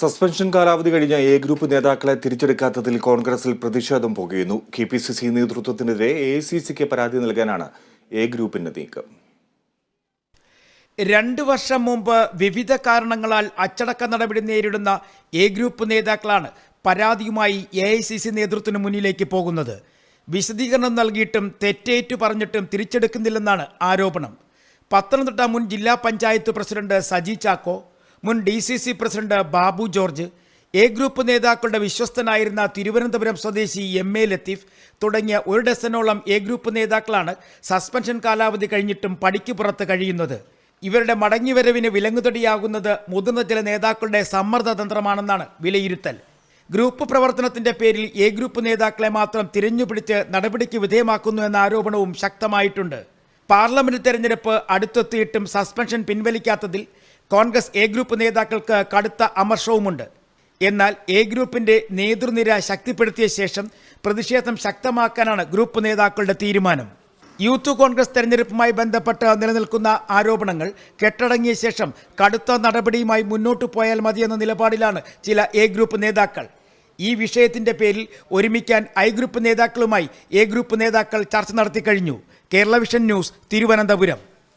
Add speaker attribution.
Speaker 1: Suspension കാലാവധി കഴിഞ്ഞ A group നേതാക്കളെ തിരിച്ചെടുക്കാത്തതിൽ കോൺഗ്രസിൽ പ്രതിഷേധം പുകയുന്നു. കെ പി സി സി നേതൃത്വത്തിനെതിരെ എ സി സിക്ക് പരാതി നൽകാനാണ് എ ഗ്രൂപ്പിന്റെ നീക്കം.
Speaker 2: രണ്ട് വർഷം മുമ്പ് വിവിധ കാരണങ്ങളാൽ അച്ചടക്ക നടപടി നേരിടുന്ന എ ഗ്രൂപ്പ് നേതാക്കളാണ് പരാതിയുമായി എ ഐ സി സി നേതൃത്വത്തിന് മുന്നിലേക്ക് പോകുന്നത്. വിശദീകരണം നൽകിയിട്ടും തെറ്റേറ്റു പറഞ്ഞിട്ടും തിരിച്ചെടുക്കുന്നില്ലെന്നാണ് ആരോപണം. പത്തനംതിട്ട മുൻ ജില്ലാ പഞ്ചായത്ത് പ്രസിഡന്റ് സജി ചാക്കോ മുൻ D C C president Babu George A group നേതാക്കളുടെ വിശ്വസ്തനായിരുന്ന തിരുവനന്തപുരം സ്വദേശി എം എ ലത്തീഫ് തുടങ്ങിയ ഒരു ഡസനോളം എ ഗ്രൂപ്പ് നേതാക്കളാണ് സസ്പെൻഷൻ കാലാവധി കഴിഞ്ഞിട്ടും പടിക്ക് പുറത്ത് കഴിയുന്നത്. ഇവരുടെ മടങ്ങിവരവിന് വിലങ്ങുതടിയാകുന്നത് മുതിർന്ന ചില നേതാക്കളുടെ സമ്മർദ്ദ തന്ത്രമാണെന്നാണ് വിലയിരുത്തൽ. ഗ്രൂപ്പ് പ്രവർത്തനത്തിന്റെ പേരിൽ എ ഗ്രൂപ്പ് നേതാക്കളെ മാത്രം തിരഞ്ഞുപിടിച്ച് നടപടിക്ക് വിധേയമാക്കുന്നു എന്ന ആരോപണവും ശക്തമായിട്ടുണ്ട്. പാർലമെന്റ് തെരഞ്ഞെടുപ്പ് അടുത്തെത്തിയിട്ടും സസ്പെൻഷൻ പിൻവലിക്കാത്തതിൽ കോൺഗ്രസ് എ ഗ്രൂപ്പ് നേതാക്കൾക്ക് കടുത്ത അമർഷവുമുണ്ട്. എന്നാൽ എ ഗ്രൂപ്പിന്റെ നേതൃനിര ശക്തിപ്പെടുത്തിയ ശേഷം പ്രതിഷേധം ശക്തമാക്കാനാണ് ഗ്രൂപ്പ് നേതാക്കളുടെ തീരുമാനം. യൂത്ത് കോൺഗ്രസ് തെരഞ്ഞെടുപ്പുമായി ബന്ധപ്പെട്ട് നിലനിൽക്കുന്ന ആരോപണങ്ങൾ കെട്ടടങ്ങിയ ശേഷം കടുത്ത നടപടിയുമായി മുന്നോട്ടു പോയാൽ മതിയെന്ന നിലപാടിലാണ് ചില എ ഗ്രൂപ്പ് നേതാക്കൾ. ഈ വിഷയത്തിന്റെ പേരിൽ ഒരുമിക്കാൻ ഐ ഗ്രൂപ്പ് നേതാക്കളുമായി എ ഗ്രൂപ്പ് നേതാക്കൾ ചർച്ച നടത്തി കഴിഞ്ഞു. Kerala vision news Thiruvananthapuram.